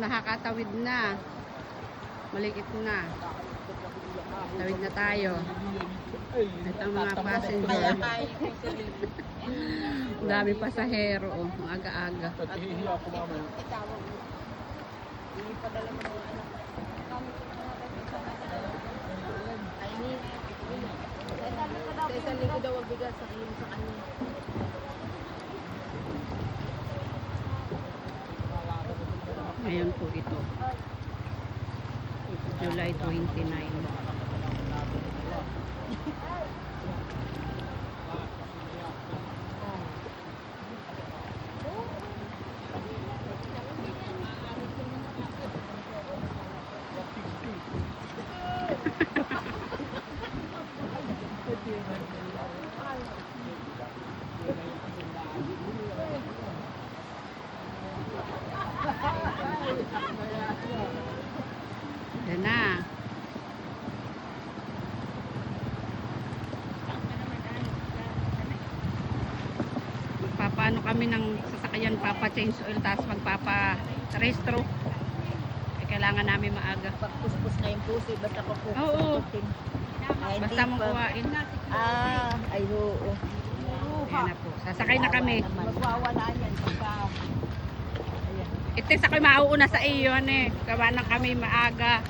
Nakakatawid na. Malikit na. Tawid na tayo. Ito ang mga passenger. Ang dami pasahero. Oh. Aga-aga. Sa linggo daw ang bigas sa kanya sa kanya. Ngayon po ito. July 29. Yan na. Magpapaano kami ng sasakyan, papa-change oil, tapos magpapa-restro. Eh, kailangan namin maaga. Pagpuspos na yung puso, basta ko po. Oo. Ay, Basta mong pa. kuhain. Ah, ay oo. Ayan na po. Sasakay na kami. Magwawala yan pagka... Ito sa ako'y mauuna sa iyo, ano eh. Gawa lang kami maaga.